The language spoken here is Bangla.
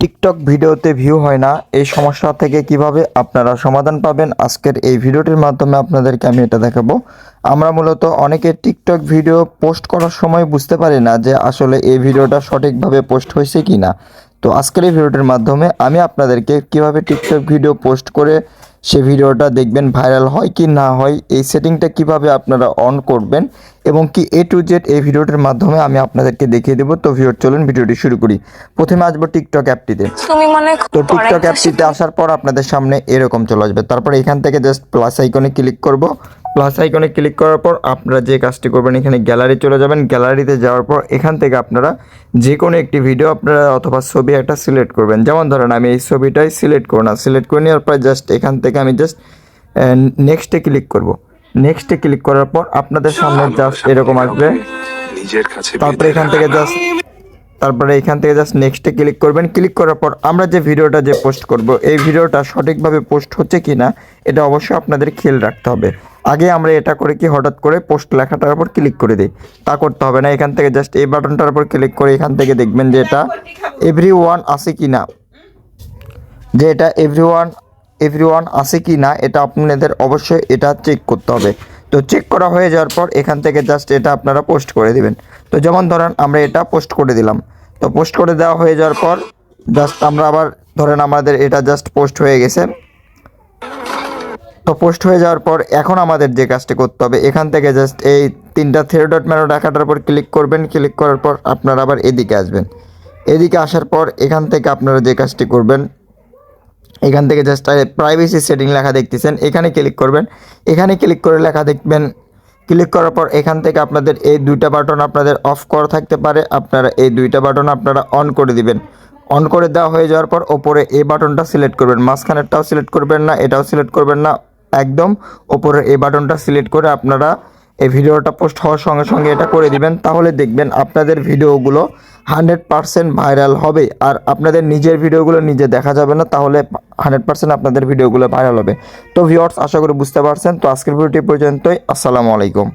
টিকটক ভিডিওতে ভিউ হয় না, এই সমস্যা থেকে কীভাবে আপনারা সমাধান পাবেন আজকের এই ভিডিওটির মাধ্যমে আপনাদেরকে আমি এটা দেখাবো। আমরা মূলত অনেকে টিকটক ভিডিও পোস্ট করার সময় বুঝতে পারি না যে আসলে এই ভিডিওটা সঠিকভাবে পোস্ট হয়েছে কি না তো আজকের এই ভিডিওটির মাধ্যমে আমি আপনাদেরকে কীভাবে টিকটক ভিডিও পোস্ট করে সে ভিডিওটা দেখবেন ভাইরাল হয় কি না হয়, এই সেটিংটা কীভাবে আপনারা অন করবেন এবং কি এ টু জেড এই ভিডিওটির মাধ্যমে আমি আপনাদেরকে দেখিয়ে দেবো। তো ভিডিও চলুন ভিডিওটি শুরু করি। প্রথমে আসব টিকটক অ্যাপটিতে তুমি মনে তো টিকটক অ্যাপটিতে আসার পর আপনাদের সামনে এরকম চলে আসবে। তারপর এখান থেকে জাস্ট প্লাস আইকনে ক্লিক করব। প্লাস আইকনে ক্লিক করার পর আপনারা যে কাজটি করবেন এখানে গ্যালারি চলে যাবেন। গ্যালারিতে যাওয়ার পর এখান থেকে আপনারা যে কোনো একটি ভিডিও আপনারা অথবা ছবি একটা সিলেক্ট করবেন। যেমন ধরেন আমি এই ছবিটাই সিলেক্ট করব না সিলেক্ট করে নেওয়ার পর জাস্ট এখান থেকে আমি জাস্ট নেক্সটে ক্লিক করব। নেক্সটে ক্লিক করার পর আপনাদের সামনে জাস্ট এরকম আসবে। নিজের কাছে তারপরে এখান থেকে জাস্ট তারপরে এখান থেকে জাস্ট নেক্সটে ক্লিক করবেন। ক্লিক করার পর আমরা যে ভিডিওটা যে পোস্ট করব এই ভিডিওটা সঠিকভাবে পোস্ট হচ্ছে কি না এটা অবশ্যই আপনাদের খেয়াল রাখতে হবে। আগে আমরা এটা করে কি হঠাৎ করে পোস্ট লেখাটার উপর ক্লিক করে দিই। তা করতে হবে না এখান থেকে জাস্ট এই বাটনটার উপর ক্লিক করে এখান থেকে দেখবেন যে এটা এভরি ওয়ান আছে কি না যে এটা এভরিওয়ান এভরিওয়ান আছে কি না, এটা আপনাদের অবশ্যই এটা চেক করতে হবে। তো চেক করা হয়ে যাওয়ার পর এখান থেকে জাস্ট এটা আপনারা পোস্ট করে দিবেন। তো যেমন ধরেন আমরা এটা পোস্ট করে দিলাম। তো পোস্ট করে দেওয়া হয়ে যাওয়ার পর জাস্ট আমরা আবার ধরেন আমাদের এটা জাস্ট পোস্ট হয়ে গেছে। তো পোস্ট হয়ে যাওয়ার পর এখন আমাদের যে কাজটি করতে হবে, এখান থেকে জাস্ট এই তিনটা থ্রি ডট ম্যানো রাখাটার পর ক্লিক করবেন। ক্লিক করার পর আপনারা আবার এদিকে আসবেন। এদিকে আসার পর এখান থেকে আপনারা যে কাজটি করবেন এখান থেকে জাস্ট প্রাইভেসি সেটিং লেখা দেখতেছেন। এখানে ক্লিক করবেন। এখানে ক্লিক করে লেখা দেখবেন। ক্লিক করার পর এখান থেকে আপনাদের এই দুইটা বাটন আপনাদের অফ করা থাকতে পারে। আপনারা এই দুইটা বাটন আপনারা অন করে দিবেন। অন করে দেওয়া হয়ে যাওয়ার পর ওপরে এই বাটনটা সিলেক্ট করবেন। মাঝখানেরটাও সিলেক্ট করবেন না, এটাও সিলেক্ট করবেন না। একদম ওপরে এই বাটনটা সিলেক্ট করে আপনারা এই ভিডিওটা পোস্ট হওয়ার সঙ্গে সঙ্গে এটা করে দিবেন। তাহলে দেখবেন আপনাদের ভিডিওগুলো হান্ড্রেড পারসেন্ট ভাইরাল হবে। আর আপনাদের নিজের ভিডিওগুলো নিজে দেখা যাবে না, তাহলে হান্ড্রেড পারসেন্ট আপনাদের ভিডিওগুলো ভাইরাল হবে। তো ভিওর্স আশা করি বুঝতে পারছেন। তো আজকের ভিডিওটি পর্যন্তই। আসসালামু আলাইকুম।